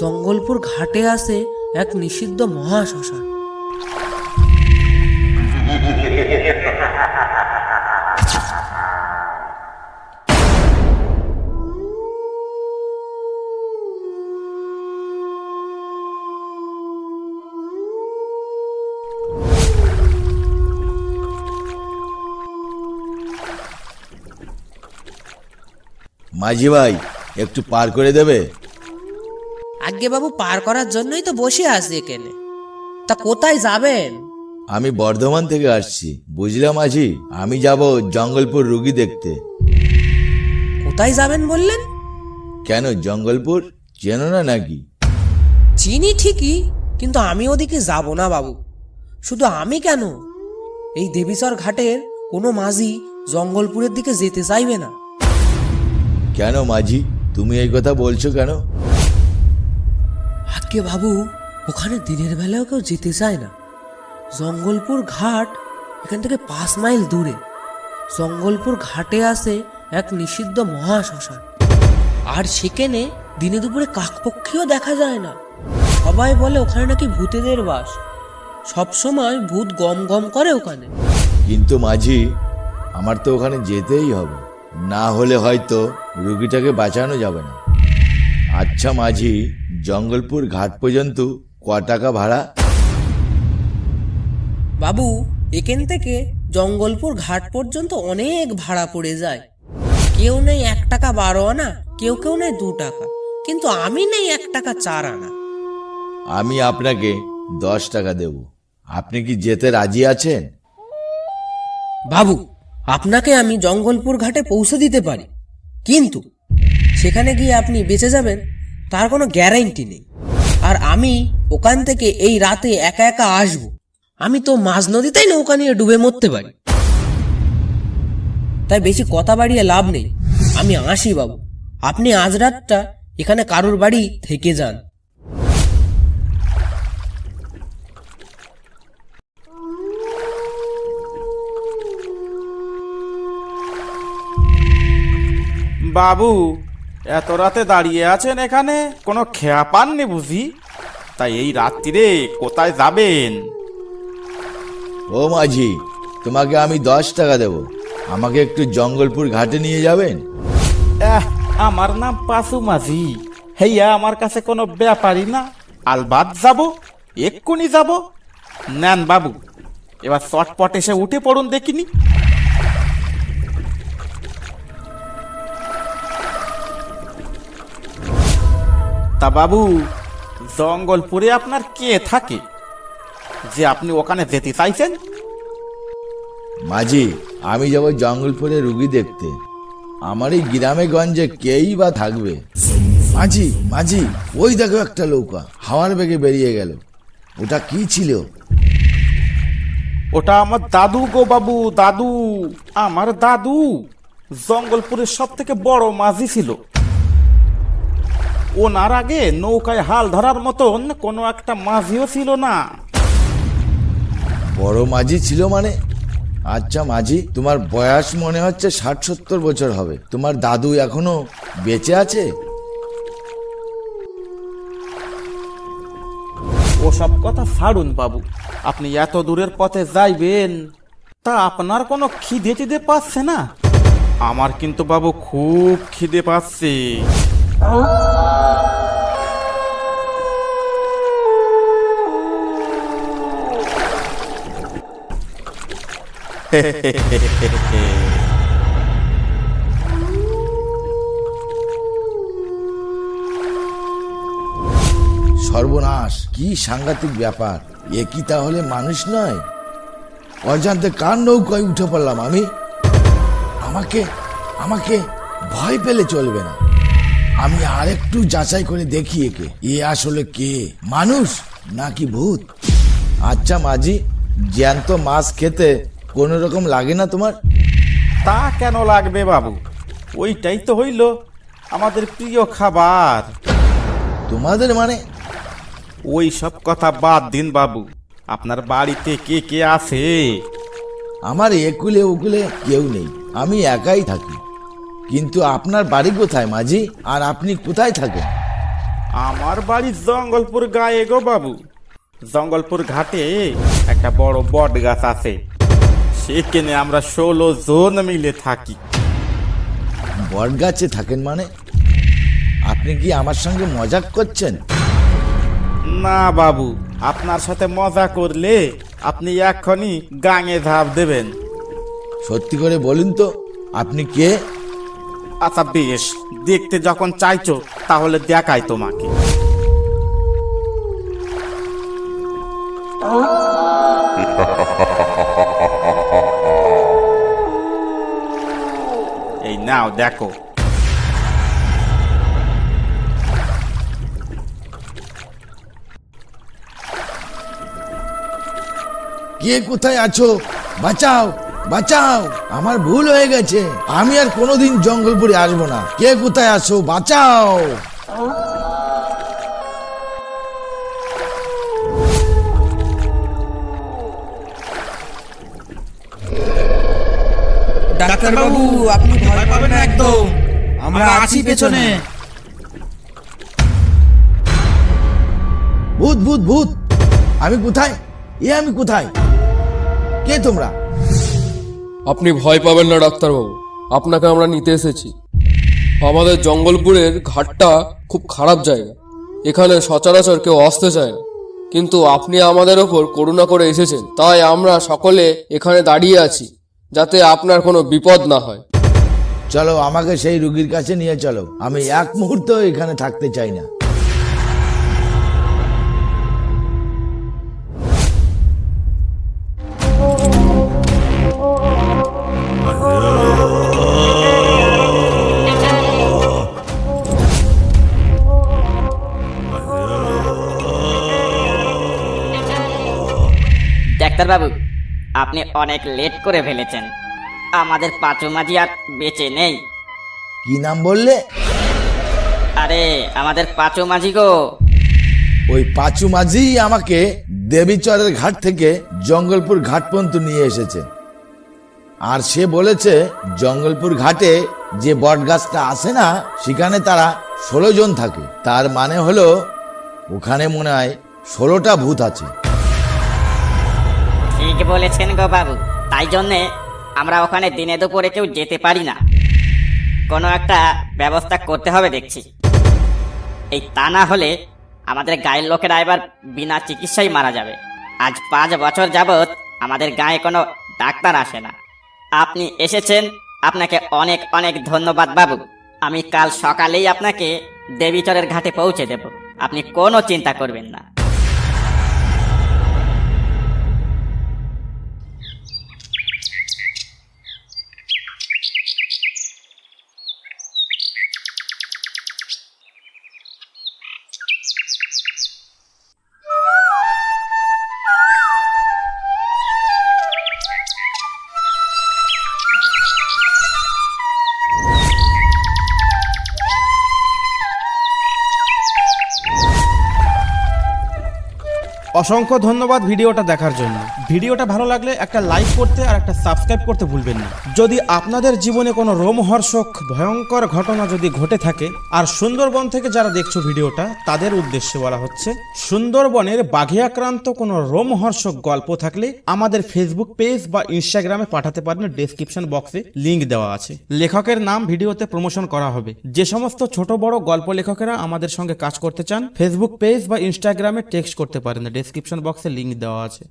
জঙ্গলপুর ঘাটে আসে এক নিষিদ্ধ মহাশ্মশান। মাঝি ভাই একটু পার করে দেবে? বাবু পার করার জন্যই তো বসে আছি এখানে। তা কোথায় যাবেন? আমি বর্ধমান থেকে আসছি। বুঝলাম মাঝি আমি যাব জঙ্গলপুর রুগী দেখতে। কোথায় যাবেন বললেন? কেন জঙ্গলপুর? চেনো না নাকি? চিনি ঠিকই কিন্তু আমি ওদিকে যাব না বাবু। শুধু আমি কেন? এই দেবীচর ঘাটের কোনো মাঝি জঙ্গলপুরের দিকে যেতে চাইবে না। কেন মাঝি? তুমি এই কথা বলছো কেন? আজ্ঞে বাবু, ওখানে দিনের বেলাও কেউ যেতে চায় না। জঙ্গলপুর ঘাট এখান থেকে পাঁচ মাইল দূরে। জঙ্গলপুর ঘাটে আসে এক নিষিদ্ধ মহাশ্মশান। আর সেখানে দিনে দুপুরে কাকপক্ষীও দেখা যায় না। সবাই বলে ওখানে নাকি ভূতেদের বাস। সবসময় ভূত গম গম করে ওখানে। কিন্তু মাঝি, আমার তো ওখানে যেতেই হবে। না হলে হয়তো রুগীটাকে বাঁচানো যাবে না। আচ্ছা মাঝি জঙ্গলপুর ঘাট পর্যন্ত ক টাকা ভাড়া? বাবু এখান থেকে জঙ্গলপুর ঘাট পর্যন্ত অনেক ভাড়া পড়ে যায়। কেউ নেই এক টাকা বারো আনা কেউ কেউ নেই দু টাকা। কিন্তু আমি নেই এক টাকা চার আনা। আমি আপনাকে দশ টাকা দেব। আপনি কি যেতে রাজি আছেন? বাবু আপনাকে আমি জঙ্গলপুর ঘাটে পৌঁছে দিতে পারি। কিন্তু সেখানে গিয়ে আপনি বেঁচে যাবেন। তার কোনো গ্যারান্টি নেই। আর আমি ওখান থেকে এই রাতে একা একা আসব। আমি তো মাঝ নদীতেই নৌকা নিয়ে ডুবে মরতে পারি। তাই বেশি কথা বাড়িয়ে লাভ নেই। আমি আসি বাবু। আপনি আজ রাতটা এখানে কারোর বাড়ি থেকে যান। বাবু এত রাতে দাঁড়িয়ে আছেন এখানে? কোনো খেয়া পাননি বুঝি? তাই এই রাত্রিরে কোথায় যাবেন? ও মাঝি তোমাকে আমি দশ টাকা দেব। আমাকে একটু জঙ্গলপুর ঘাটে নিয়ে যাবেন? আমার নাম পাশু মাঝি। হেইয়া আমার কাছে কোনো ব্যাপারই না। আলবাদ যাব এক্ষুনি যাব। নেন বাবু এবার চটপট এসে উঠে পড়ুন দেখিনি। তা বাবু জঙ্গলপুরে আপনার কে থাকে? যে আপনি ওখানে যেতে চাইছেন? মাঝি আমি যাব জঙ্গলপুরে রুগী দেখতে। আমার এই গ্রামে গঞ্জে কেই বা থাকবে? মাঝি মাঝি ওই দেখো একটা নৌকা হাওয়ার বেগে বেরিয়ে গেল। ওটা কি ছিল? ওটা আমার দাদু গো বাবু দাদু আমার দাদু। জঙ্গলপুরের সব থেকে বড় মাঝি ছিল। ওনার আগে নৌকায় হাল ধরার মতন কোনো একটা মাঝিও ছিল না। বড় মাঝি ছিল মানে? আচ্ছা মাঝি তোমার বয়স মনে হচ্ছে ষাট সত্তর বছর হবে। তোমার দাদু এখনও বেঁচে আছে? ওসব কথা ছাড়ুন বাবু আপনি এত দূরের পথে যাইবেন তা আপনার কোনো খিদে টিদে পাচ্ছে না? আমার কিন্তু বাবু খুব খিদে পাচ্ছে। সর্বনাশ, কি সাংঘাতিক ব্যাপার। এ কি তাহলে মানুষ নয়? অজান্তে কার নৌকায় উঠে পড়লাম আমি? আমাকে আমাকে ভয় পেলে চলবে না। আমি আরেকটু যাচাই করে দেখি একে। এ আসলে কে? মানুষ নাকি ভূত? আচ্ছা মাঝি, জ্যান্ত মাছ খেতে কোনো রকম লাগে না তোমার? তা কেন লাগবে বাবু? ওইটাই তো হইল আমাদের প্রিয় খাবার। তোমাদের মানে? ওই সব কথা বাদ দিন বাবু। আপনার বাড়িতে কে কে আছে? আমার একুলে উকুলে কেউ নেই। আমি একাই থাকি। কিন্তু আপনার বাড়ি কোথায় মাঝি? আর আপনি কোথায় থাকেন? আমার বাড়ি জঙ্গলপুর গায়ে গো বাবু। জঙ্গলপুর ঘাটে একটা বড় বট গাছ আছে। সেখানে আমরা ষোলো জন মিলে থাকি। বট গাছে থাকেন মানে? আপনি কি আমার সঙ্গে মজাক করছেন? না বাবু আপনার সাথে মজা করলে আপনি এক্ষুনি গাঙে ধাপ দেবেন। সত্যি করে বলুন তো আপনি কে? আচ্ছা বেশ দেখতে যখন চাইছো তাহলে দেখাই তোমাকে। নাও, দেখো। কে কোথায় আছো? বাঁচাও বাঁচাও। আমার ভুল হয়ে গেছে। আমি আর কোনোদিন জঙ্গলপুরে আসব না। কে কোথায় আছো? বাঁচাও। ডাক্তারবাবু আপনি ভয় পাবেন না একদম। আমরা আছি পেছনে। ভূত ভূত ভূত। আমি কোথায়? এ আমি কোথায়? কে তোমরা? আপনি ভয় পাবেন না ডাক্তারবাবু। আপনাকে আমরা নিতে এসেছি। আমাদের জঙ্গলপুরের ঘাটটা খুব খারাপ জায়গা। এখানে সচরাচর কেউ আসতে চায় না। কিন্তু আপনি আমাদের ওপর করুণা করে এসেছেন। তাই আমরা সকলে এখানে দাঁড়িয়ে আছি। যাতে আপনার কোনো বিপদ না হয়। চলো আমাকে সেই রুগীর কাছে নিয়ে চলো। আমি এক মুহূর্ত এখানে থাকতে চাই না। ডাক্তারবাবু আপনি অনেক লেট করে ফেলেছেন। আমাদের পাঁচু মাঝি আর বেঁচে নেই। কি নাম বললে? আরে আমাদের পাঁচু মাঝি গো। ওই পাঁচু মাঝি আমাকে দেবীচরের ঘাট থেকে জঙ্গলপুর ঘাট পর্যন্ত নিয়ে এসেছে। আর সে বলেছে জঙ্গলপুর ঘাটে যে বট গাছটা আসে না সেখানে তারা ষোলো জন থাকে। তার মানে হলো ওখানে মনে হয় ষোলোটা ভূত আছে। ঠিক বলেছেন গো বাবু। তাই জন্যে আমরা ওখানে দিনে দুপুরে কেউ যেতে পারি না। কোনো একটা ব্যবস্থা করতে হবে দেখছি। এই তা না হলে আমাদের গায়ের লোকেরা এবার বিনা চিকিৎসায় মারা যাবে। আজ পাঁচ বছর যাবৎ আমাদের গায়ে কোনো ডাক্তার আসে না। আপনি এসেছেন, আপনাকে অনেক অনেক ধন্যবাদ বাবু। আমি কাল সকালেই আপনাকে দেবীচরের ঘাটে পৌঁছে দেব। আপনি কোনো চিন্তা করবেন না। Thank you. অসংখ্য ধন্যবাদ ভিডিওটা দেখার জন্য। ভিডিওটা ভালো লাগলে একটা লাইক করতে আর একটা সাবস্ক্রাইব করতে ভুলবেন না। যদি আপনাদের জীবনে কোনো রোমহর্ষক, ভয়ঙ্কর ঘটনা যদি ঘটে থাকে, আর সুন্দরবন থেকে যারা দেখছ ভিডিওটা, তাদের উদ্দেশ্যে বলা হচ্ছে, সুন্দরবনের বাঘে আক্রান্ত কোনো রোমহর্ষক গল্প থাকলে আমাদের ফেসবুক পেজ বা ইনস্টাগ্রামে পাঠাতে পারেন। ডেসক্রিপশন বক্সে লিঙ্ক দেওয়া আছে। লেখকের নাম ভিডিওতে প্রমোশন করা হবে। যে সমস্ত ছোট বড় গল্প লেখকেরা আমাদের সঙ্গে কাজ করতে চান ফেসবুক পেজ বা ইনস্টাগ্রামে টেক্সট করতে পারেন। ডেসক্রিপশন বক্সে লিঙ্ক দেওয়া আছে।